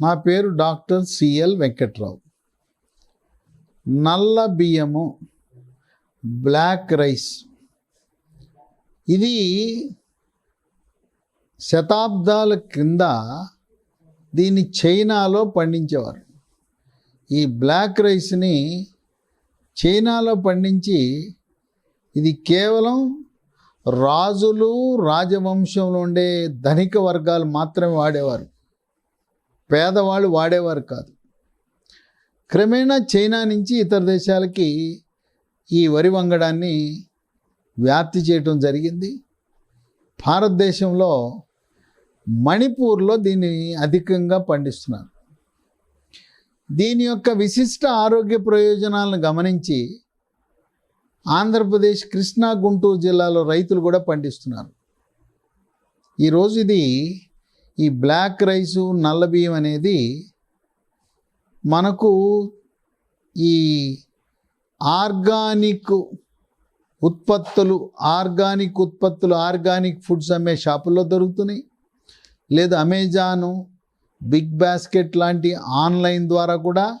నా పేరు doctor CL Venkatrao. నల్ల బియ్యము బ్లాక్ రైస్. ఇది శతాబ్దాల క్రింద దీన్ని చైనాలో పండించేవారు. ఈ బ్లాక్ రైస్ని చైనాలో పండించి ఇది కేవలం రాజులు రాజవంశంలో ఉండే ధనిక వర్గాలు మాత్రమే వాడేవారు. పేదవాళ్ళు వాడేవారు కాదు. క్రమేణా చైనా నుంచి ఇతర దేశాలకి ఈ వరి వంగడాన్ని వ్యాప్తి చేయటం జరిగింది. భారతదేశంలో మణిపూర్లో దీన్ని అధికంగా పండిస్తున్నారు. దీని యొక్క విశిష్ట ఆరోగ్య ప్రయోజనాలను గమనించి ఆంధ్రప్రదేశ్ కృష్ణా గుంటూరు జిల్లాలో రైతులు కూడా పండిస్తున్నారు. ఈరోజు ఇది ఈ బ్లాక్ రైసు నల్ల బియ్యం అనేది మనకు ఈ ఆర్గానిక్ ఉత్పత్తులు ఆర్గానిక్ ఉత్పత్తులు ఆర్గానిక్ ఫుడ్స్ అమ్మే షాపుల్లో దొరుకుతున్నాయి. లేదా అమెజాను బిగ్ బాస్కెట్ లాంటి ఆన్లైన్ ద్వారా కూడా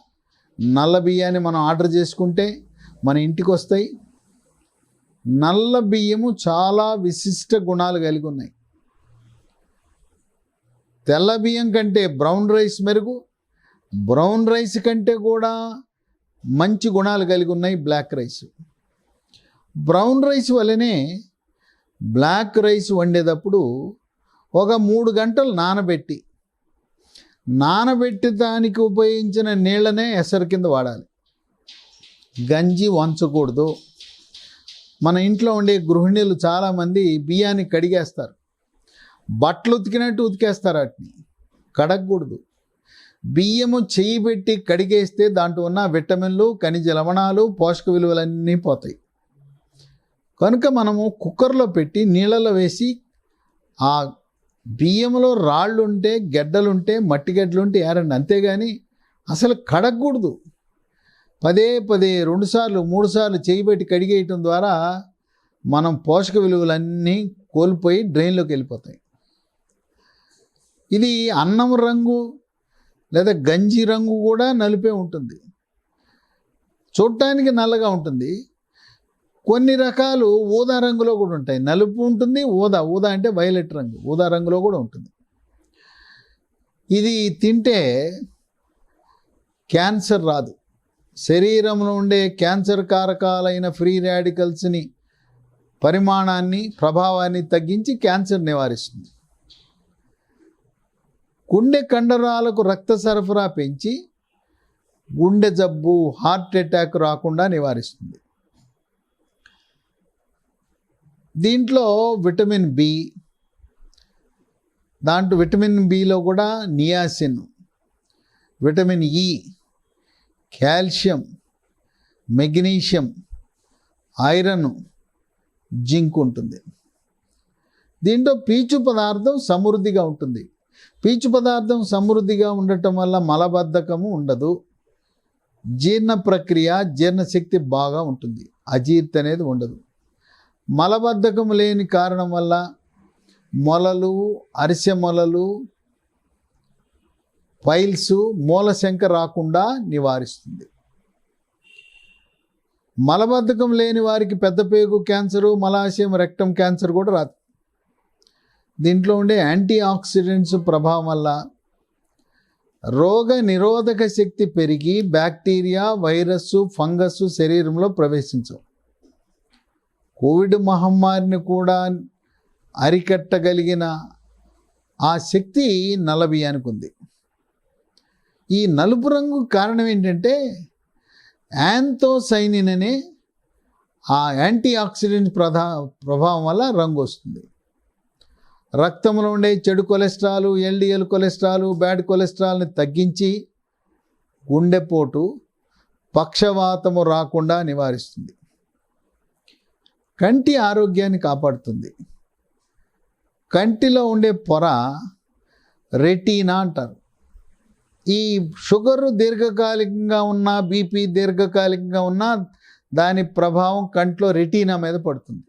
నల్ల బియ్యాన్ని మనం ఆర్డర్ చేసుకుంటే మన ఇంటికి వస్తాయి. నల్ల బియ్యము చాలా విశిష్ట గుణాలు కలిగి ఉన్నాయి. తెల్ల బియ్యం కంటే బ్రౌన్ రైస్ మెరుగు బ్రౌన్ రైస్ కంటే కూడా మంచి గుణాలు కలిగి ఉన్నాయి బ్లాక్ రైస్. బ్రౌన్ రైస్ వల్లనే బ్లాక్ రైస్ వండేటప్పుడు ఒక మూడు గంటలు నానబెట్టి నానబెట్టి దానికి ఉపయోగించిన నీళ్ళనే ఎసరు కింద వాడాలి. గంజి వంచకూడదు. మన ఇంట్లో ఉండే గృహిణులు చాలామంది బియ్యాన్ని కడిగేస్తారు. బట్టలు ఉతికినట్టు ఉతికేస్తారు వాటిని. కడగకూడదు. బియ్యము చేయి పెట్టి కడిగేస్తే దాంట్లో ఉన్న విటమిన్లు ఖనిజ లవణాలు పోషక విలువలన్నీ పోతాయి. కనుక మనము కుక్కర్లో పెట్టి నీళ్ళలో వేసి ఆ బియ్యంలో రాళ్ళు ఉంటే గెడ్డలుంటే మట్టి గెడ్డలుంటే ఏరండి. అంతేగాని అసలు కడగకూడదు. పదే పదే రెండుసార్లు మూడుసార్లు చేయి పెట్టి కడిగేయటం ద్వారా మనం పోషక విలువలన్నీ కోల్పోయి డ్రైన్లోకి వెళ్ళిపోతాయి. ఇది అన్నం రంగు లేదా గంజి రంగు కూడా నలిపే ఉంటుంది. చూడటానికి నల్లగా ఉంటుంది. కొన్ని రకాలు ఊదా రంగులో కూడా ఉంటాయి. నలుపు ఉంటుంది ఊదా. ఊదా అంటే వైలెట్ రంగు. ఊదా రంగులో కూడా ఉంటుంది. ఇది తింటే క్యాన్సర్ రాదు. శరీరంలో ఉండే క్యాన్సర్ కారకాలైన ఫ్రీ రాడికల్స్ని పరిమాణాన్ని ప్రభావాన్ని తగ్గించి క్యాన్సర్ నివారిస్తుంది. గుండె కండరాలకు రక్త సరఫరా పెంచి గుండె జబ్బు హార్ట్ అటాక్ రాకుండా నివారిస్తుంది. దీంట్లో విటమిన్ బి దాంట్లో విటమిన్ బిలో కూడా niacin vitamin E calcium magnesium iron zinc ఉంటుంది. దీంట్లో పీచు పదార్థం సమృద్ధిగా ఉంటుంది. పీచు పదార్థం సమృద్ధిగా ఉండటం వల్ల మలబద్ధకము ఉండదు. జీర్ణ ప్రక్రియ జీర్ణశక్తి బాగా ఉంటుంది. అజీర్తి అనేది ఉండదు. మలబద్ధకం లేని కారణం వల్ల మొలలు అరిసె మొలలు పైల్స్ మూలశంక రాకుండా నివారిస్తుంది. మలబద్ధకం లేని వారికి పెద్ద పేగు క్యాన్సరు మలాశయం రెక్టం క్యాన్సర్ కూడా రాదు. దీంట్లో ఉండే యాంటీ ఆక్సిడెంట్స్ ప్రభావం వల్ల రోగ నిరోధక శక్తి పెరిగి బ్యాక్టీరియా వైరస్ ఫంగస్ శరీరంలో ప్రవేశించవు. కోవిడ్ మహమ్మారిని కూడా అరికట్టగలిగిన ఆ శక్తి నల్ల ఉంది. ఈ నలుపు రంగు కారణం ఏంటంటే యాంతోసైనిన్ అనే ఆ యాంటీ ఆక్సిడెంట్ ప్రధా ప్రభావం వల్ల రంగు వస్తుంది. రక్తంలో ఉండే చెడు కొలెస్ట్రాల్ ఎల్డిఎల్ కొలెస్ట్రాల్ బ్యాడ్ కొలెస్ట్రాల్ని తగ్గించి గుండెపోటు పక్షవాతము రాకుండా నివారిస్తుంది. కంటి ఆరోగ్యాన్ని కాపాడుతుంది. కంటిలో ఉండే పొర రెటీనా అంటారు. ఈ షుగర్ దీర్ఘకాలికంగా ఉన్న బీపీ దీర్ఘకాలికంగా ఉన్న దాని ప్రభావం కంట్లో రెటీనా మీద పడుతుంది.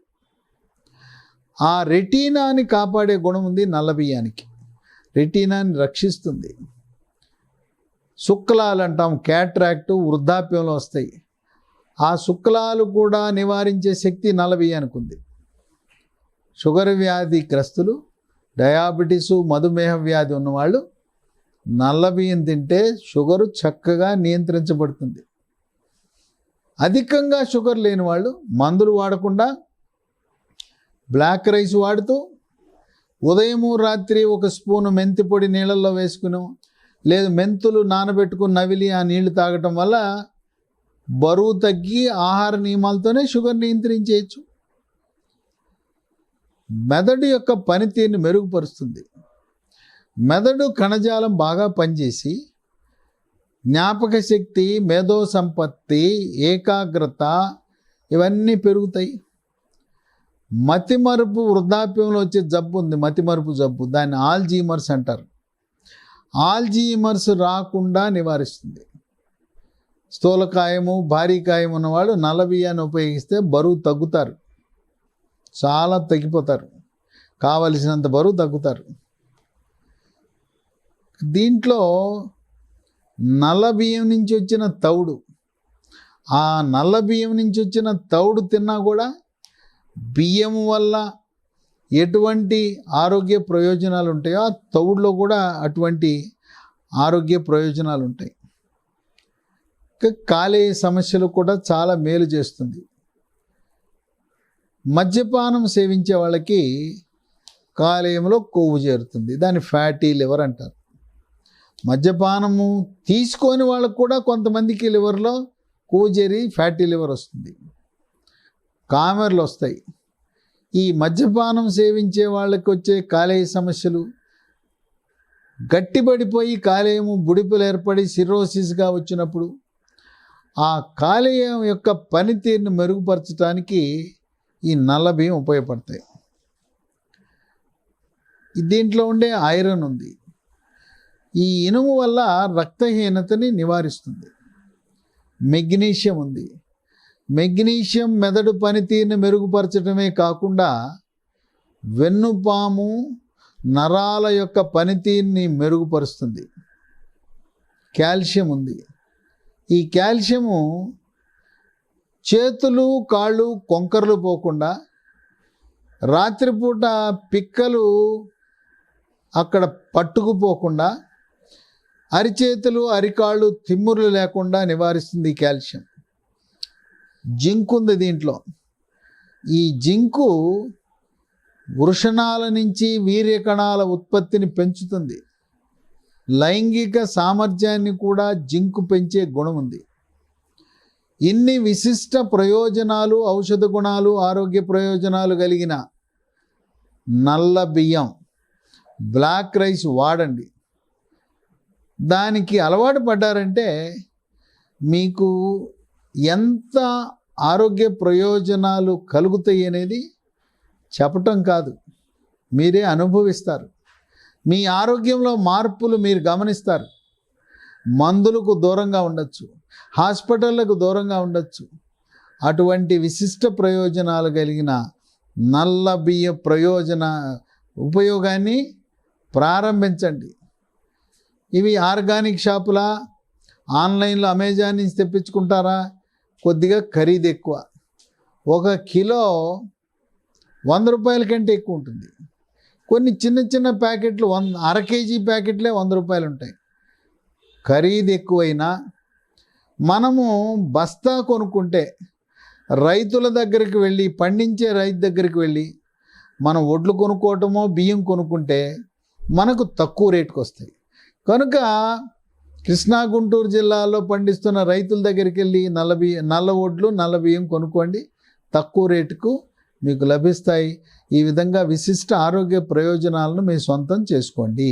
ఆ రెటీనాని కాపాడే గుణం ఉంది నల్లబియ్యానికి రెటీనాని రక్షిస్తుంది. శుక్లాలు అంటాం క్యాట్రాక్ట్ వృద్ధాప్యంలో వస్తాయి. ఆ శుక్లాలు కూడా నివారించే శక్తి నల్లబియ్యానికి ఉంది. షుగర్ వ్యాధి గ్రస్తులు డయాబెటీసు మధుమేహ వ్యాధి ఉన్నవాళ్ళు నల్ల బియ్యం తింటే షుగరు చక్కగా నియంత్రించబడుతుంది. అధికంగా షుగర్ లేని వాళ్ళు మందులు వాడకుండా బ్లాక్ రైస్ వాడుతూ ఉదయము రాత్రి ఒక స్పూను మెంతి పొడి నీళ్ళల్లో వేసుకుని లేదు మెంతులు నానబెట్టుకుని నవిలి ఆ నీళ్ళు తాగటం వల్ల బరువు తగ్గి ఆహార నియమాలతోనే షుగర్ నియంత్రించేయచ్చు. మెదడు యొక్క పనితీరుని మెరుగుపరుస్తుంది. మెదడు కణజాలం బాగా పనిచేసి జ్ఞాపక శక్తి మేధో సంపత్తి ఏకాగ్రత ఇవన్నీ పెరుగుతాయి. మతిమరుపు వృద్ధాప్యంలో వచ్చే జబ్బు ఉంది మతిమరుపు జబ్బు. దాన్ని ఆల్జీమర్స్ అంటారు. ఆల్జీమర్స్ రాకుండా నివారిస్తుంది. స్థూలకాయము భారీ కాయం ఉన్నవాళ్ళు నల్ల బియ్యాన్ని ఉపయోగిస్తే బరువు తగ్గుతారు. చాలా తగ్గిపోతారు. కావలసినంత బరువు తగ్గుతారు. దీంట్లో నల్ల బియ్యం నుంచి వచ్చిన తౌడు. ఆ నల్ల బియ్యం నుంచి వచ్చిన తౌడు తిన్నా కూడా బియ్యం వల్ల ఎటువంటి ఆరోగ్య ప్రయోజనాలు ఉంటాయో ఆ తౌడులో కూడా అటువంటి ఆరోగ్య ప్రయోజనాలు ఉంటాయి. కాలే సమస్యలు కూడా చాలా మేలు చేస్తుంది. మద్యపానం సేవించే వాళ్ళకి కాలేయంలో కొవ్వు చేరుతుంది. దాన్ని ఫ్యాటీ లివర్ అంటారు. మద్యపానము తీసుకొని వాళ్ళకు కూడా కొంతమందికి లివర్లో కొవ్వు చేరి ఫ్యాటీ లివర్ వస్తుంది. కామెర్లు వస్తాయి ఈ మద్యపానం సేవించే వాళ్ళకి వచ్చే కాలేయ సమస్యలు గట్టిపడిపోయి కాలేయము బుడిపులు ఏర్పడి సిరోసిస్గా వచ్చినప్పుడు ఆ కాలేయం యొక్క పనితీరుని మెరుగుపరచడానికి ఈ నల్ల బియ్యం ఉపయోగపడతాయి దీంట్లో ఉండే ఐరన్ ఉంది. ఈ ఇనుము వల్ల రక్తహీనతని నివారిస్తుంది. మెగ్నీషియం ఉంది. మెగ్నీషియం మెదడు పనితీరుని మెరుగుపరచడమే కాకుండా వెన్నుపాము నరాల యొక్క పనితీరుని మెరుగుపరుస్తుంది. కాల్షియం ఉంది. ఈ కాల్షియము చేతులు కాళ్ళు కొంకర్లు పోకుండా రాత్రిపూట పిక్కలు అక్కడ పట్టుకుపోకుండా అరిచేతులు అరికాళ్ళు తిమ్ముర్లు లేకుండా నివారిస్తుంది ఈ కాల్షియం. జింక్ ఉంది దీంట్లో. ఈ జింకు వృషణాల నుంచి వీర్యకణాల ఉత్పత్తిని పెంచుతుంది. లైంగిక సామర్థ్యాన్ని కూడా జింకు పెంచే గుణం ఉంది. ఇన్ని విశిష్ట ప్రయోజనాలు ఔషధ గుణాలు ఆరోగ్య ప్రయోజనాలు కలిగిన నల్ల బియ్యం బ్లాక్ రైస్ వాడండి. దానికి అలవాటు పడ్డారంటే మీకు ఎంత ఆరోగ్య ప్రయోజనాలు కలుగుతాయి అనేది చెప్పటం కాదు. మీరే అనుభవిస్తారు. మీ ఆరోగ్యంలో మార్పులు మీరు గమనిస్తారు. మందులకు దూరంగా ఉండొచ్చు. హాస్పిటళ్ళకు దూరంగా ఉండొచ్చు. అటువంటి విశిష్ట ప్రయోజనాలు కలిగిన నల్ల బియ్య ప్రయోజన ఉపయోగాన్ని ప్రారంభించండి. ఇవి ఆర్గానిక్ షాపులా? ఆన్లైన్లో అమెజాన్ నుంచి తెప్పించుకుంటారా? కొద్దిగా ఖరీదు ఎక్కువ. ఒక కిలో వంద రూపాయల కంటే ఎక్కువ ఉంటుంది. కొన్ని చిన్న చిన్న ప్యాకెట్లు వంద అర కేజీ ప్యాకెట్లే వంద రూపాయలు ఉంటాయి. ఖరీదు ఎక్కువైనా మనము బస్తా కొనుక్కుంటే రైతుల దగ్గరికి వెళ్ళి పండించే రైతు దగ్గరికి వెళ్ళి మనం ఒడ్లు కొనుక్కోవటమో బియ్యం కొనుక్కుంటే మనకు తక్కువ రేటుకు వస్తాయి కనుక కృష్ణా గుంటూరు జిల్లాలో పండిస్తున్న రైతుల దగ్గరికి వెళ్ళి నలభై నల్ల ఒడ్లు నల్ల బియ్యం కొనుక్కోండి. తక్కువ రేటుకు మీకు లభిస్తాయి. ఈ విధంగా విశిష్ట ఆరోగ్య ప్రయోజనాలను మీ సొంతం చేసుకోండి.